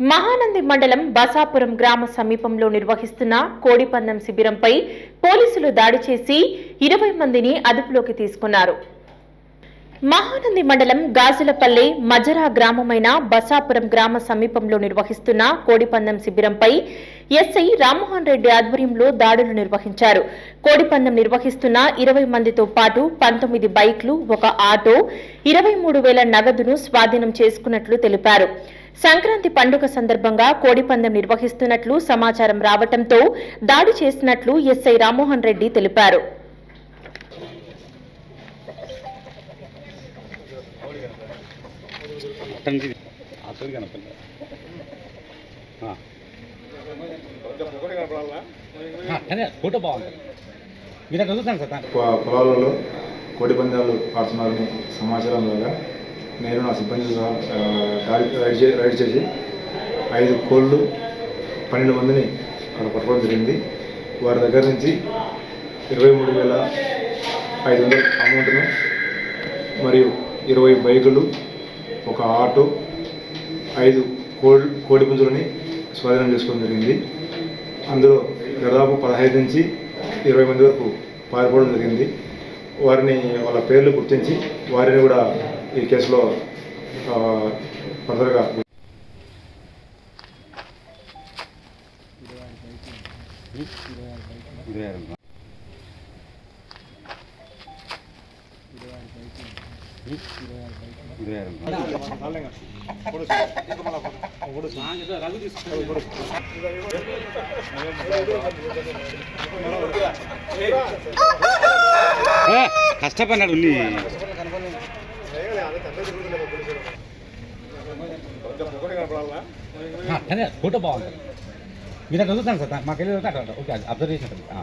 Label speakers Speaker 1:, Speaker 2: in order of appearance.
Speaker 1: మహానంది మండలం బసాపురం గ్రామ సమీపంలో నిర్వహిస్తున్న కోడిపందెం శిబిరంపై పోలీసులు దాడి చేసి ఇరవై మందిని అదుపులోకి తీసుకున్నారు. మహానంది మండలం గాజులపల్లి మజరా గ్రామమైన బసాపురం గ్రామ సమీపంలో నిర్వహిస్తున్న కోడిపందెం శిబిరంపై ఎస్ఐ రామ్మోహన్ రెడ్డి ఆధ్వర్యంలో దాడులు నిర్వహించారు. కోడిపందెం నిర్వహిస్తున్న ఇరవై మందితో పాటు పంతొమ్మిది బైక్లు ఒక ఆటో ఇరవై మూడు వేల నగదును స్వాధీనం చేసుకున్నట్లు తెలిపారు. సంక్రాంతి పండుగ సందర్భంగా కోడిపందెం నిర్వహిస్తున్నట్లు సమాచారం రావటంతో దాడి చేసినట్లు ఎస్ఐ రామ్మోహన్ రెడ్డి తెలిపారు.
Speaker 2: అతనికి కనపడలేదు అదే ఫోటో బాగుంది. మీరు అక్కడ చూస్తాను సార్
Speaker 3: పొలాలలో కోడి పందాలు ఆడుతున్నారని సమాచారం ద్వారా నేను నా సిబ్బంది రైడ్ చే రైడ్ చేసి ఐదు కోళ్ళు పన్నెండు మందిని అక్కడ పట్టుకోవడం జరిగింది. వారి దగ్గర నుంచి ఇరవై మూడు వేల ఐదు వందల అమౌంట్ను మరియు ఇరవై బైకులు ఒక ఆటో ఐదు కోడి కోడి పుంజులని స్వాధీనం చేసుకోవడం జరిగింది. అందులో దాదాపు పదహైదు నుంచి ఇరవై మంది వరకు పారిపోవడం జరిగింది. వారిని వాళ్ళ పేర్లు గుర్తించి వారిని కూడా ఈ కేసులో ఆ, ఫర్దర్గా
Speaker 2: ఇరవై కష్టపడినాడు నీ ఆ, అదే ఫోటో బాగుంది మీరు అక్కడ చూస్తాను సార్ మాకు వెళ్ళి అక్కడ ఓకే అబ్జర్వ్ చేసినట్టు ఆ.